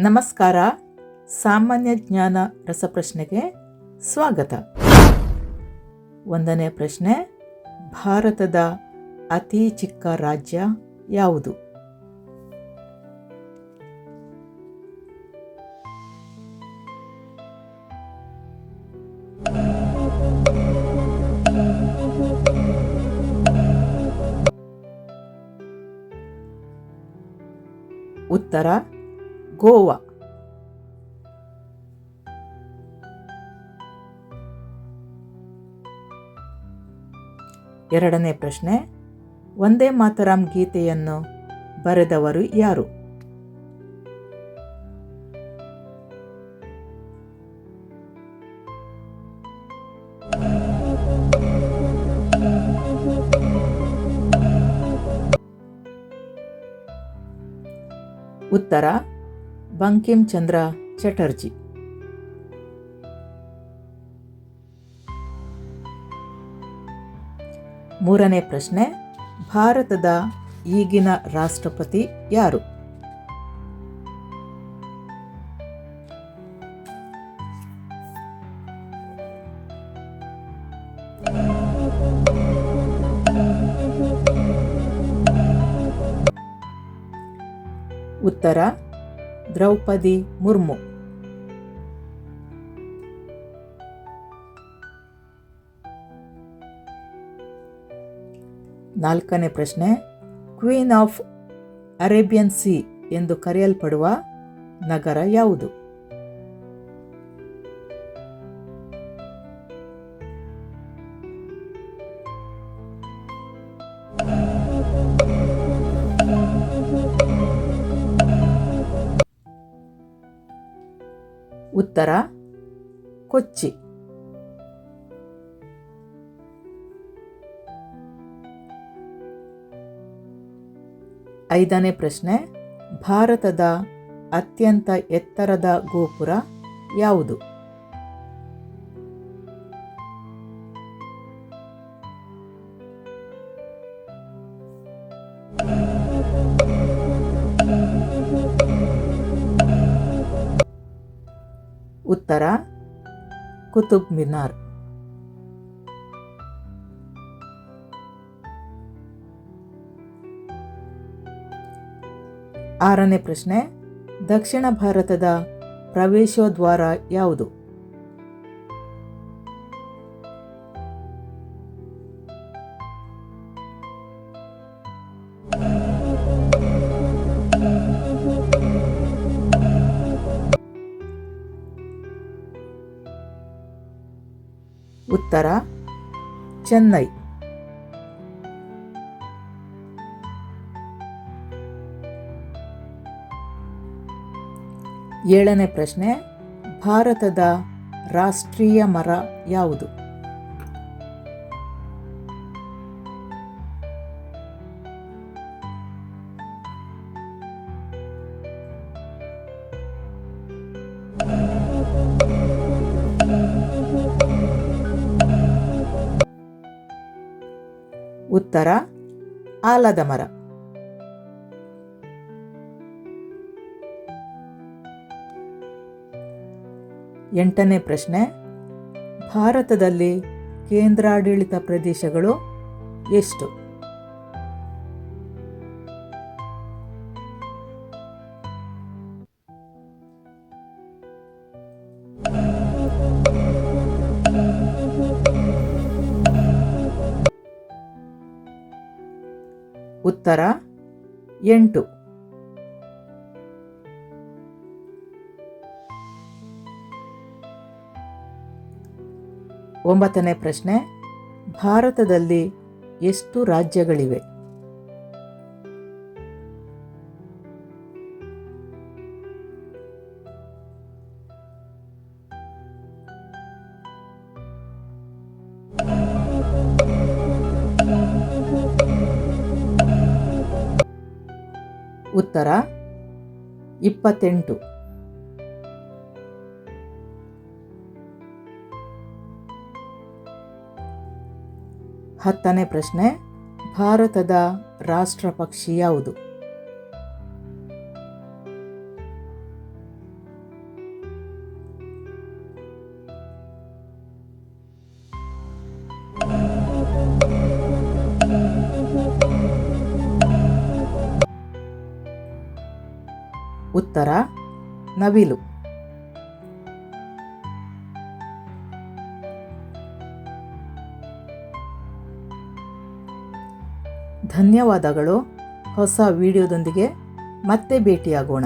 ನಮಸ್ಕಾರ. ಸಾಮಾನ್ಯ ಜ್ಞಾನ ರಸಪ್ರಶ್ನೆಗೆ ಸ್ವಾಗತ. ಒಂದನೇ ಪ್ರಶ್ನೆ ಭಾರತದ ಅತಿ ಚಿಕ್ಕ ರಾಜ್ಯ ಯಾವುದು? ಉತ್ತರ ಗೋವಾ. ಎರಡನೇ ಪ್ರಶ್ನೆ ಒಂದೇ ಮಾತರಂ ಗೀತೆಯನ್ನು ಬರೆದವರು ಯಾರು? ಉತ್ತರ ಬಂಕಿಂ ಚಂದ್ರ ಚಟರ್ಜಿ. ಮೂರನೇ ಪ್ರಶ್ನೆ ಭಾರತದ ಈಗಿನ ರಾಷ್ಟ್ರಪತಿ ಯಾರು? ಉತ್ತರ ದ್ರೌಪದಿ ಮುರ್ಮು. ನಾಲ್ಕನೇ ಪ್ರಶ್ನೆ ಕ್ವೀನ್ ಆಫ್ ಅರೇಬಿಯನ್ ಸಿ ಎಂದು ಕರೆಯಲ್ಪಡುವ ನಗರ ಯಾವುದು? ಉತ್ತರ ಕೊಚ್ಚಿ. ಐದನೇ ಪ್ರಶ್ನೆ ಭಾರತದ ಅತ್ಯಂತ ಎತ್ತರದ ಗೋಪುರ ಯಾವುದು? ಉತ್ತರ ಕುತುಬ್ ಮಿನಾರ್. ಆರನೇ ಪ್ರಶ್ನೆ ದಕ್ಷಿಣ ಭಾರತದ ಪ್ರವೇಶೋದ್ವಾರ ಯಾವುದು? ಉತ್ತರ ಚೆನ್ನೈ. ಏಳನೇ ಪ್ರಶ್ನೆ ಭಾರತದ ರಾಷ್ಟ್ರೀಯ ಮರ ಯಾವುದು? ಉತ್ತರ ಆಲದ ಮರ. ಎಂಟನೇ ಪ್ರಶ್ನೆ ಭಾರತದಲ್ಲಿ ಕೇಂದ್ರಾಡಳಿತ ಪ್ರದೇಶಗಳು ಎಷ್ಟು? ಉತ್ತರ ಎಂಟು. ಒಂಬತ್ತನೇ ಪ್ರಶ್ನೆ ಭಾರತದಲ್ಲಿ ಎಷ್ಟು ರಾಜ್ಯಗಳಿವೆ? ಉತ್ತರ ಇಪ್ಪತ್ತೆಂಟು. ಹತ್ತನೇ ಪ್ರಶ್ನೆ ಭಾರತದ ರಾಷ್ಟ್ರ ಪಕ್ಷಿ ಯಾವುದು? ಉತ್ತರ ನವಿಲು. ಧನ್ಯವಾದಗಳು. ಹೊಸ ವಿಡಿಯೋದೊಂದಿಗೆ ಮತ್ತೆ ಭೇಟಿಯಾಗೋಣ.